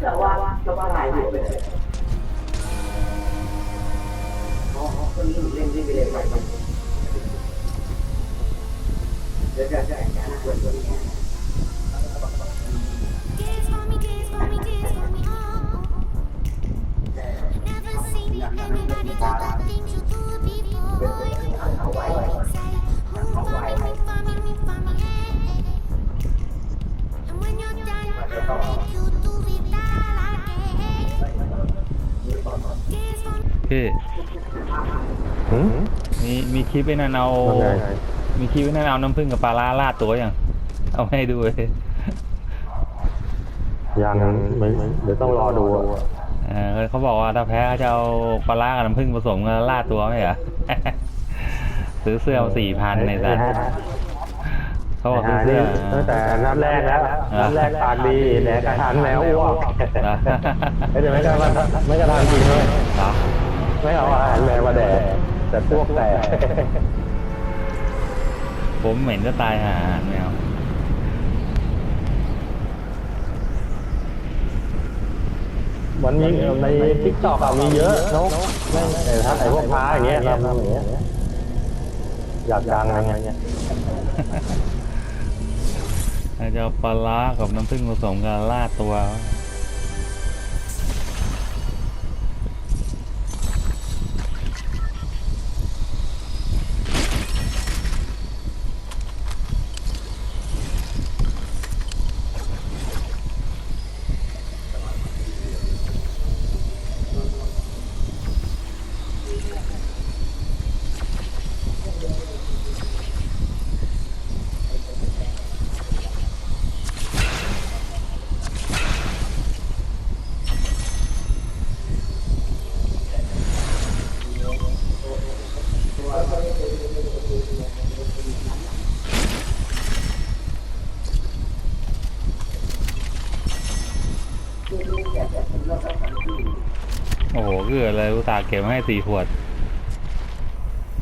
แต่ว่าเราว่าลายอยู่เลยอ๋อคนนี้เล่นเล่นไปเลยไปไปเดี๋ยวจะจะแข่งกันตัวนี้ พี่หืมมีมีคลิปไอ้นั่นเอาว่าไงมีคลิปไอ้นั่นเอาน้ำผึ้งกับปลาร้าราดตัวอย่างเอาให้ดูเลยยังไม่เดี๋ยวต้องรอดูอะเออเขาบอกว่าถ้าแพ้เขาจะเอาปลาร้ากับน้ำผึ้งผสมกันราดตัวไหมเหรอ ซื้อเสื้อสี่พันในสัตว์ เขาบอกไอ้ซื้อหาเสื้นี่อตั้งแต่นัดแรกแล้วนัดแรกปากดีแหลกกระทันแมวอ้วกเหรอไม่ได้ไม่กระทันไม่กระทันจริงเลยเหรอไม่เอาอาหารแมวมาแดกแต่พวกแต่ผมเหม็นจะตายหาอาหารแมวมันมีในทิกตอกมีเยอะนกแม่งไอ้ทัดไอ้พวกพ้าอย่างเงี้ยทำอย่างเงี้ยอยากดังอะไรเงี้ยอา จะเอาปลาร้ากับน้ำผึ้งผสมกันราดตัว ก็คือเลยอุตส่าห์เก็บมาให้สี่ขวด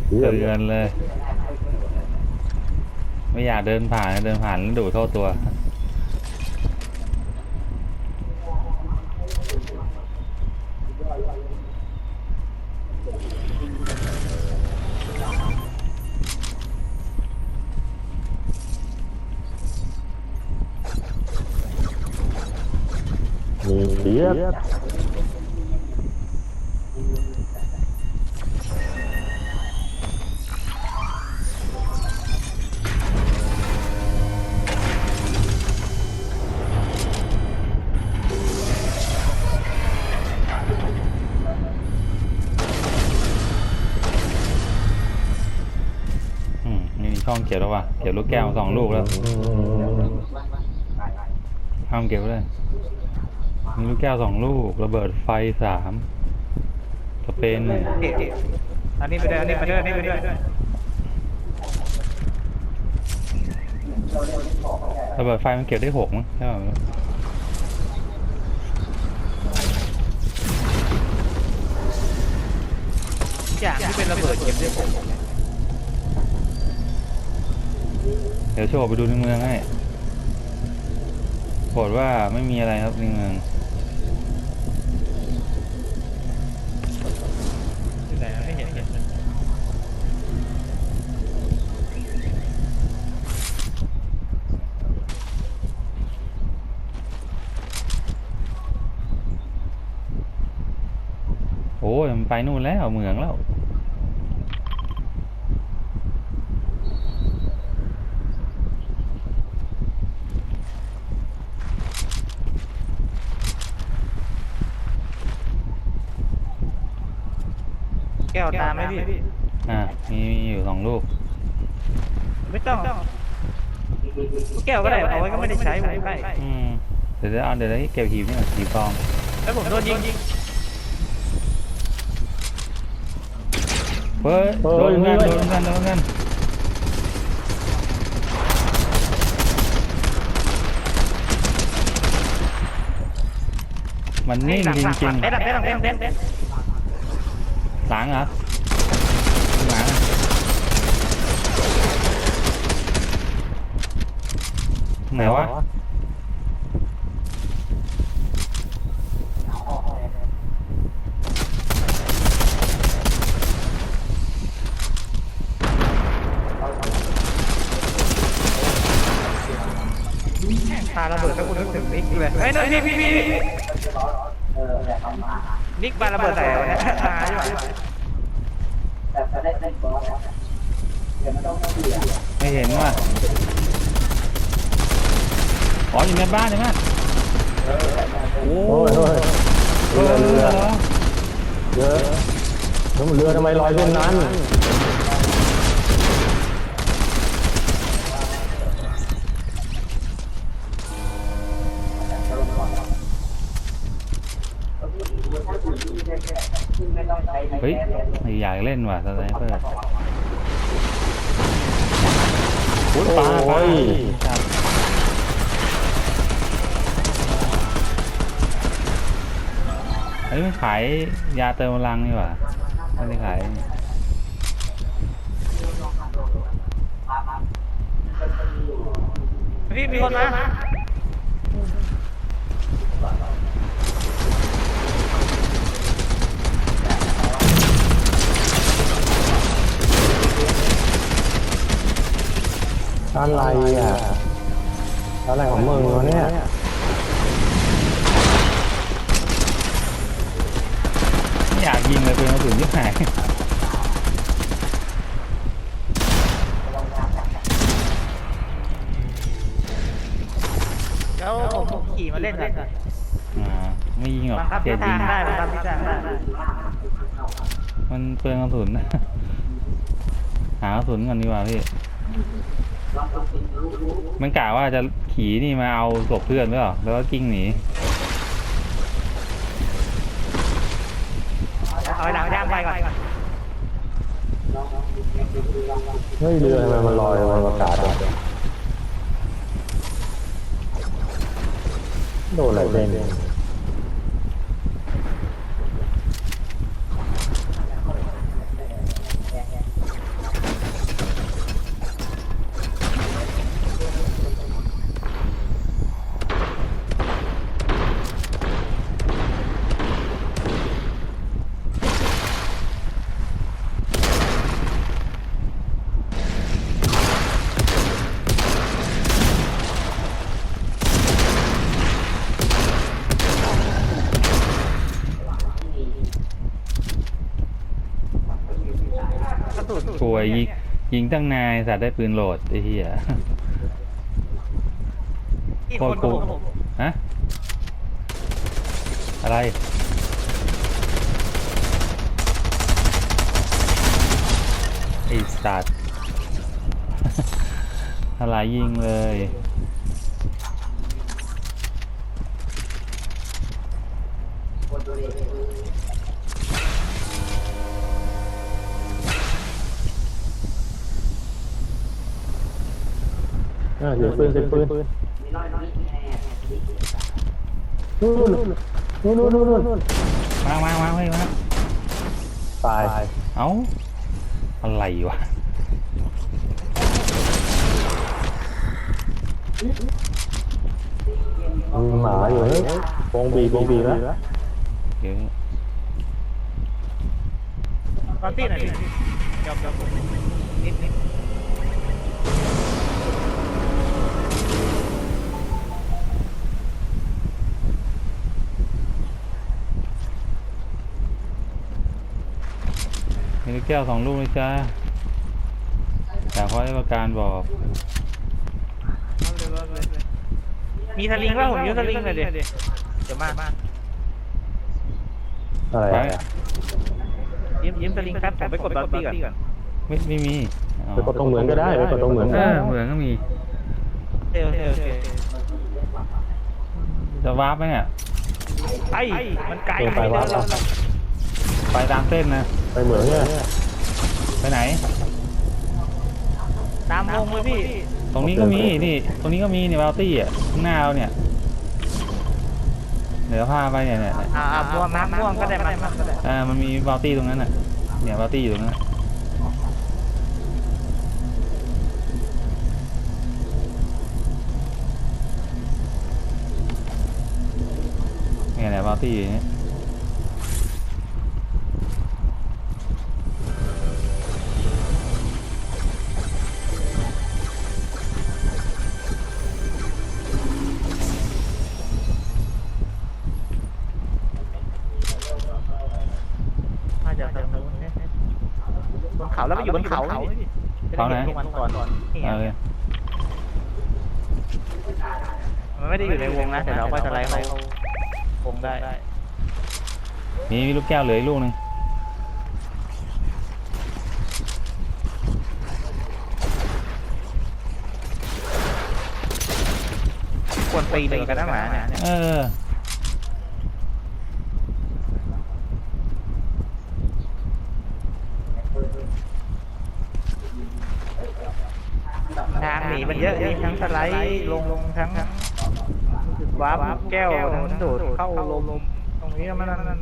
เหี้ยเตือนเลย ไม่อยากเดินผ่านเดินผ่านแล้วดูดเข้าตัวมีเสีย ช่องเก็บแล้วว่ะเก็บลูกแก้วมาสองลูกแล้วห้ามเก็บไว้เลยมีลูกแก้วสองลูก ระเบิดไฟสามสเปนหนึ่งอันนี้ไปด้วยอันนี้ไปด้วยอันนี้ไปด้วยระเบิดไฟมันเก็บได้หกมั้งใช่ป่ะอย่างที่เป็นระเบิดเก็บได้ผม เดี๋ยวโชว์ไปดูในเมืองให้ปรากฏว่าไม่มีอะไรครับในเมืองที่ไหนไม่เห็นเห็นโอ้ยมันไปนู่นแล้วเมืองแล้ว วตามไหมพี่ อ่ามีมีอยู่สองลูก ไม่ต้องแก้วก็ได้เอาไว้ก็ไม่ได้ใช้ผมใกล้อืมเดี๋ยวจะเอาเดี๋ยวให้เก็บหีบนี่ก่อนหีบซองแล้วผมโดนยิงเฮ้ยโดนกันโดนกันโดนกันมันนิ่งหลังจหลังริงเด็ดเด็ดเด็ดเด็ดเด็ด ๆหลังเหรอหลังอะไหนวะปาระเบิดแล้วกูนึกถึงนิกเลยเฮ้ยนี่พี่พี่พี่ เออแต่ทำมานิกปาระเบิดใส่วันนี้ตายใช่ไหมแต่จะได้เป็นบอสแล้วเดี๋ยวมันต้องเสียไม่เห็นว่ะอ๋ออยู่ในบ้านใช่ไหมโอ้โอ้ยโอ้ยเอเรืออเรือเหรอเรือแล้วเรือทำไมลอยเส้นนั้น ไม่ต้องใช้ใน เฮ้ยแก๊สเลยไม่อยากเล่นว่ะสไนเปอร์โอ้ยปลาปลาครับเฮ้ยมันขายยาเติมพลังนี่หว่าไม่ได้ขายพี่มีคนมา อะไรอะอะไรของมึงวะเนี่ยไม่อยากยิงเลยเป็นกระสุนยิ่งหายแล้วผมขี่มาเล่นกันอ่าไม่ยิงหรอกบังคับเสีทิยศยิทางงได้บังคับทิศทางได้มันเปลืองกระสุน หากระสุนก่อนดีกว่าพี่ มันกะว่าจะขี่นี่มาเอาศพเพื่อนหรือเปล่าแล้วก็กิ้งหนีเอาหลังย่างไปก่อนเฮ้ยเรือทำไมมันลอยมันอากาศอะโดนอะไรเล่นก ตั้งนายสัตว์ได้ปืนโหลดไอ้เหี้ยอีกโคคตนรคูลฮะอะไรไอ้สัตว์อะไรยิงเลยอ่ อ่าเดี๋ยวปืนเสียงปืนนู่นนู่นนู่นนู่นนู่นนู่นมามามาเฮ้ยมาตายเอ้าอะไรวะมีหมาอยู่เฮ้ยวงบีบวงบีบแล้วเดี๋ยวตอนตีไหน่อยดิยอมยอมนิดนิดมี ลูกแก้วสองลูกเลยจ้าอยากขอให้ประการบอกมีสลิงว่าผมยืมสลิงหน่อยดิเดี๋ยวมาอะไรไปอะยืมยืมสลิงครับผมไปกดบอลตี้ก่อนไม่ไม่มีอ๋อไปกดตรงเหมือนก็ได้ไปกดตรงเหมือนเอก็ได้อเหมือนก็มีเออเออเออจะวาร์ปไหมเนี่ยไอ้มันไกลไปวะเร็วไปตามเส้นนะ ไปเหมืองเนี่ยไปไหน ตามวงเลยพี่ ตรงนี้ก็มีนี่ ตรงนี้ก็มีเนี่ยบาลตี้อะข้างหน้าเราเนี่ย เดี๋ยวพาไปเนี่ยเนี่ยอ่าพวมน้ำพวงก็ได้มาก็ได้อ่ามันมีบาลตี้ตรงนั้นน่ะ เนี่ยบาลตี้อยู่ตรงนั้นเนี่ยแหละบาลตี้เนี่ย จากทางนู้นเนี่ยบนเขาแล้วมันอยู่บนเขาจะได้ห็นพวกมันก่อนนี่ไงเอาเลยมันไม่ได้อยู่ในวงนะแต่เราก็สไลด์เขาวงได้ มีมีลูกแก้วเหลืออีกลูกหนึ่งควรปีเลยกันนะหมาเนี่ยเออ ทางหนี มันเยอะมีทั้งสไลด์ลงลงทั้งวาร์ปแก้วทั้งโดดเข้าลมตรงนี้มันมัน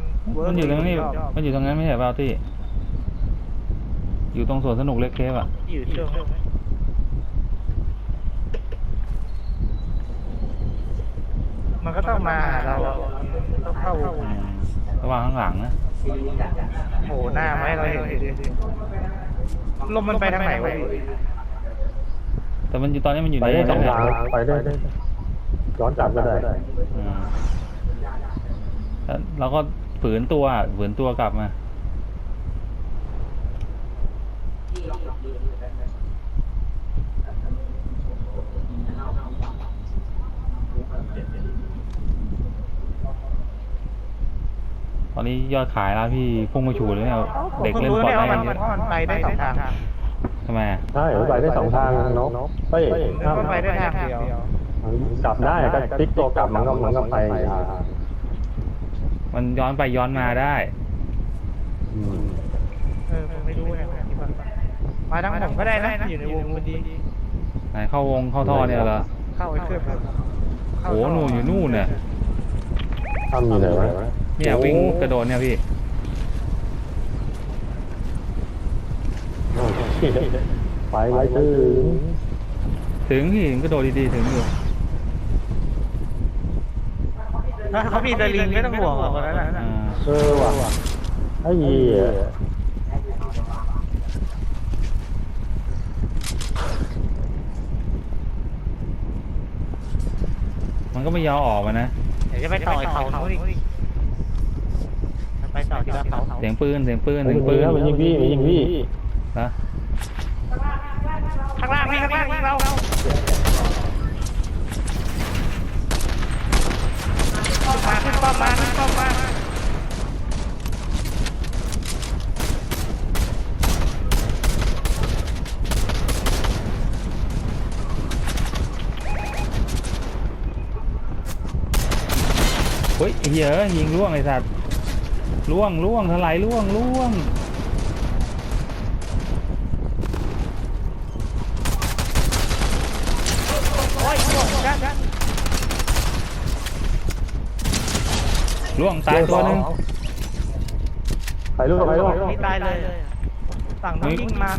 มันอยู่ตรงนี้มันอยู่ตรงนั้นไม่ใช่เปล่าที่อยู่ตรงสวนสนุกเล็กเคฟอะอยู่ช่วงมันก็ต้องมาหาเราต้องเข้าอืมระวังข้างหลังนะโผล่หน้ามาให้เราเห็นดิลมมันไปทางไหนวะ แต่มันอยู่ตอนนี้มันอยู่ไปในได้สองนั้นทางแหละไปได้ย้อนกลับก็ได้อืมแล้วเราก็ฝืนตัวฝืนตัวกลับมา ตอนนี้ยอดขายแล้วพี่พุ่งกระชูเลยเนี่ยเด็กเล่นรู้ปอดเนี่ยได้ว่ามันเยอะ มันไปได้สองทาง ทำไมอะใช่ไปได้สองทางเนาะเฮ้ยมันไปได้ทางเดียวกลับได้ก็ติ๊กตัวกลับมันก็มันก็ไปอ่ามันย้อนไปย้อนมาได้อืมเออผมไม่รู้เนี่ยมาทางผมก็ได้นะอยู่ในวงพอดีไหนเข้าวงเข้าท่อเนี่ยเหรอเข้าไอ้เครื่องโอ้หนูอยู่นู่นเนี่ยทำอยู่ไหนวะเนี่ยวิ่งกระโดดเนี่ยพี่ โอ้ย ไปไว้ตื้อถึงพี่กระโดดดีๆถึงอยู่เขามีตะลิงไม่ต้องห่วงหรอกคนนั้นน่ะอ่าเออว่ะไอ้เหี้ยมันก็ไม่ยอมออกมานะ เดี๋ยวจะไปต่อยเขาเขาอีกไปต่อที่ว่าเขาเสียงปืนเสียงปืนมัเสียงปืนนยิงพี่มันยิงพี่นะ ข้างล่างพี่ข้างล่างยิงเรามาขึ้นป้อมมาขึ้นป้อมมาเฮ้ยเหี้ยอะยิงล่วงไอ้สัตว์ล่วงล่วงถลายล่วงล่วง โอ้ยห่วงกัน ล่วงตายตัวหนึงไปลูกไปลูกนี่ตายเลยฝั่งนู้นยิงมา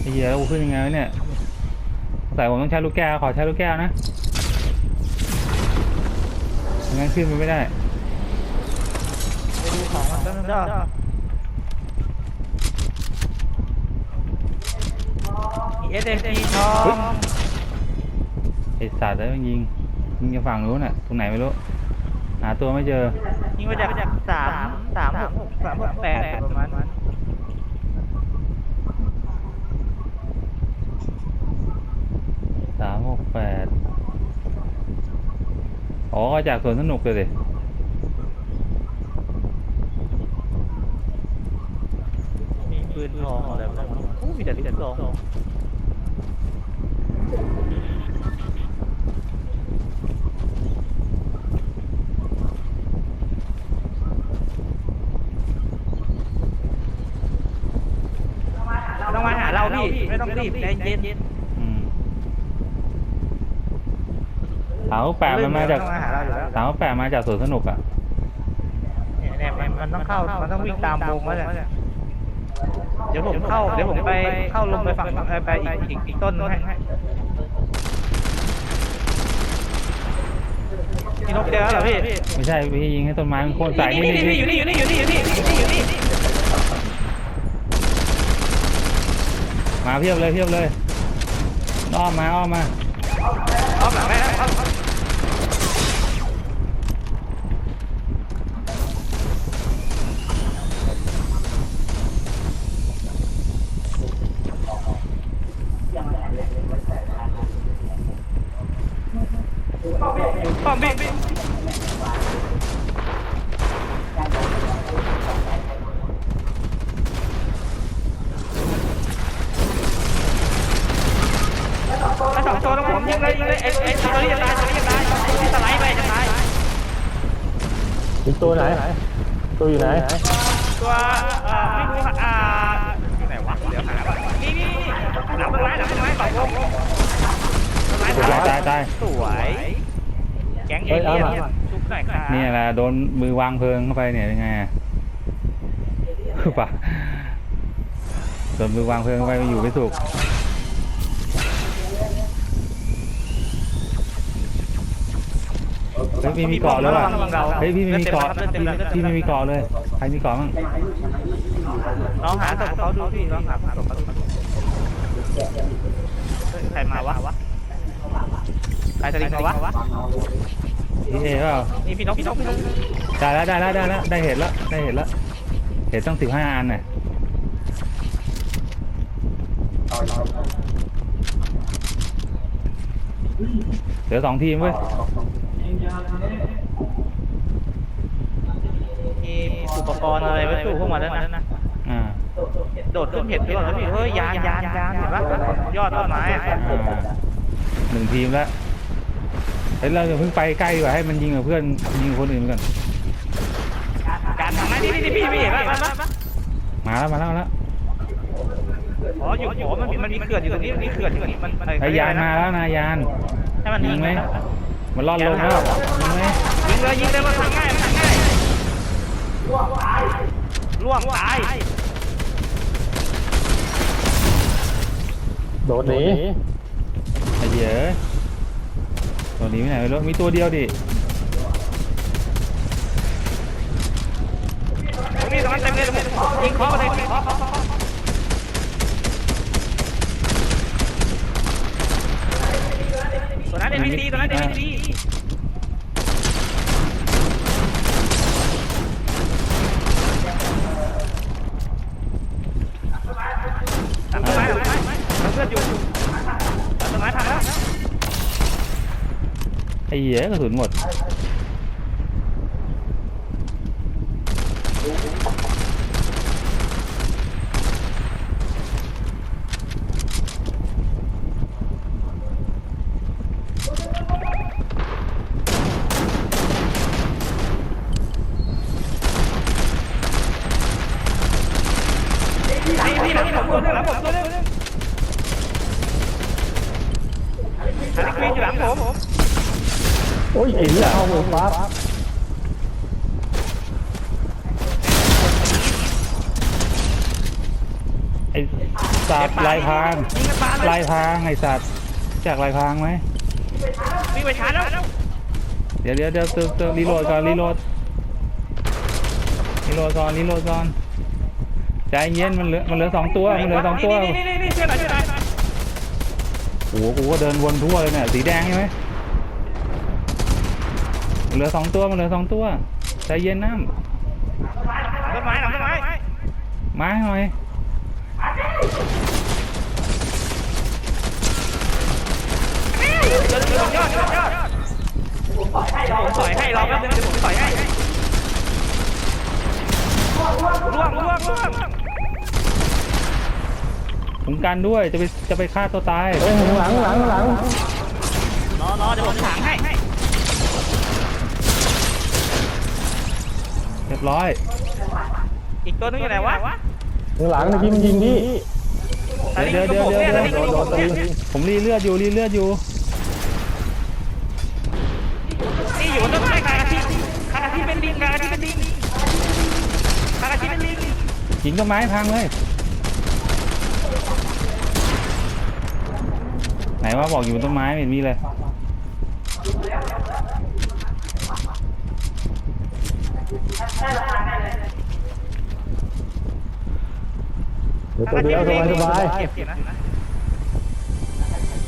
ไอ้เหี้ยกูขึ้นยังไงวะเนี่ยใส่ผมต้องใช้ลูกแก้วขอใช้ลูกแก้วนะไม่งั้นขึ้นไปไม่ได้ ไปดูของมันก็ได้มีเอสเอ็มจีทองไอ้สัตว์แล้วมันยิงยิงจากฝั่งนู้นน่ะตรงไหนไม่รู้ หาตัวไม่เจอ ยิงมาจากสามสามหกสามหกแปดประมาณนั้นสามหกแปดอ๋อจากสวนสนุกเลยดิมีปืนทองอะไรแบบนั้นอู้มีแต่ลูกซองต้องมาหาเราพี่ ไม่ต้อง รีบใจเย็นอืมสามหกแปดมันมาจากต้องมาหาเราอยู่แล้วสามหกแปดมาจากสวนสนุกอะเนี่ยเนี่ยมันมันต้องเข้ามันต้องวิ่งตามวงแล้วเนี่ยเดี๋ยวผมเข้าเดี๋ยวผมไปเข้าลงไปฝั่งไปไปอีกอีกอีกต้นนึงให้พี่นกเจอแล้วเหรอพี่ ไม่ใช่พี่ยิงให้ต้นไม้มันโค่นใส่นี่นี่นี่นี่อยู่นี่อยู่นี่อยู่นี่อยู่นี่อยู่นี่อยู่นี่ มาเพียบเลยเพียบเลยอ้อมมาอ้อมมาเอาแบบแม่เอา ป้อมบิ๊กแล้วสองตัวแล้วผมยิงเลยยิงเลยเอ็ดเอ็ดตัวนี้จะตายตัวนี้จะตายสไลด์ไปจะตาย มี ตัวไหน ตัวอยู่ไหน ตัวเอ่อไม่รู้อ่าอยู่ไหนวะเดี๋ยวหาก่อนนี่นี่นี่หลังต้นไม้หลังต้นไม้สองวงต้นไม้ตายตายตาย สวยแก๊งเอเลี่ยนชุบหน่อยครับนี่แหละโดนมือวางเพลิงเข้าไปเนี่ยยังไงอะป่ะโดนมือวางเพลิงเข้าไปมันอยู่ไม่สุข ฮ้ยพี่มีเกาะแล้วอะเฮ้ยพี่ไม่มีเกาะพี่พี่ไม่มีเกาะเลย ใครมีเกาะบ้างลองหาศพเขาดูพี่ลองหาศพเขาดูเฮ้ยใครมาวะใครสลิงมาวะพี่เอเปล่านี่พี่นกพี่นกพี่นกได้แล้วได้แล้วได้แล้วได้เห็นแล้วได้เห็นแล้วเห็นต้องสิบห้าอันเนี่ยเหลือสองทีมเว้ย มีอุ ปกรณ์อะไรไว้สู้พวกมันแล้วนะอ่าโดดขึ้นเห็ดด้วยเหรอพี่เฮ้ยยานยานยานเห็นปะยอดต้นไม้อะอ่าหนึ่งทีมแล้วเฮ้ยเราอย่าเพิ่งไปใกล้ดีกว่าให้มันยิงกับเพื่อนยิงกับคนอื่นก่อนการทำไมนี่นี่พี่พี่เห็นปะปะปะมาแล้วมาแล้วมาแล้วอ๋ออยู่โอ้มันมีมันมีเขื่อนอยู่ตรงนี้มีเขื่อนอยู่ตรงนี้มันไอยานมาแล้วนายานให้มันยิงไหมมันรอดลงแล้วยิงไหมยิงเลยยิงเลยมันทำง่ายมันทำง่าย ล่วงตายล่วงตายโดดหนีไอ้เหี้ยตัวนี้ไม่ไหนไม่รู้มีตัวเดียวดิมีตรงนั้นเต็มเลยยิงเคาะเลยยิงเคาะตัวนั้นเอ็นพีซีตัวนั้นเอ็นพีซีทำต้นไม้ทำต้นไม้ทำเพื่อนอยู่ทำต้นไม้พังแล้ว ไอ้เหี้ยกระสุนหมด นี่นี่นะผมตัวนึงหลังผมตัวนึงอันนี้ควีนอยู่หลังผม โอ้ยไอ้เหี้ยเข้ามือปั๊บ ไอ้ สัตว์ลายพรางยิงกันปาเลลายยพรางไอ้สัตว์จากลายพรางไหมวิ่งไปชาร์จแล้วเดี๋ยวเดี๋ยวเดี๋ยวเติมเติมรีโหลดก่อนรีโหลดรีโหลดก่อนรีโหลดก่อนใจเย็นมันเหลือมันเหลือสองตัวมันเหลือสองตัวนี่นี่นี่เชื่อหน่อยเชื่อหน่อยโอ้โหกูก็เดินวนทั่วเลยเนี่ยสีแดงใช่ไหมมันเหลือสองตัวมันเหลือสองตัวใจเย็นน้ต้นไม้หลังต้นไม้ำมาให้หน่อย เดินอยู่บนยอดยอดยอดผมต่อยให้รอแป๊บนึงเดี๋ยวผมต่อยให้ล่วงล่วงล่วงคุ้มกันด้วยจะไปจะไปฆ่าตัวตายเอ้ยหลังหลังหลังรอรอเดี๋ยวผมถางให้เรียบร้อย อีกตัวนึงอยู่ไหนวะหลังเมื่อกี้มันยิงพี่เดี๋ยวเดี๋ยวเดี๋ยวเดี๋ยวตะลิงโดกับนโดผมนเนี่ยตีผมรีเลือดอยู่รีเลือดอยู่ เป็นลิงคากาชิเป็นลิงยิงต้นไม้พังเลย ไหนว่าบอกอยู่บนต้นไม้ไม่เห็นมีเลย เดี๋ยวตัวเดียวสบายสบายเก็บอยู่นะ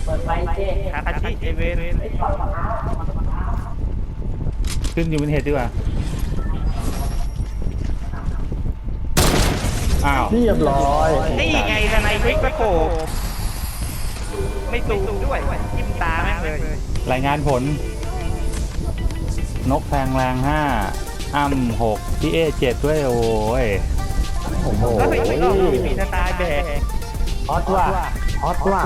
เปิดไฟเจ๊ขาคาชิเอเวนขึ้นอยู่บนเหตุดีกว่า อ้าวเรียบร้อยนี่ไงทนายวิกก็โผล่ไม่ตูมด้วยจิ้มตาแม่งเลยรายงานผล นกแพงแรงห้าอ้ำหกพี่เอเจ็ดด้วยโอ้ยโอ้โหแล้วอีกรอบมีสไตล์แบกฮอตว่ะฮอตว่ะ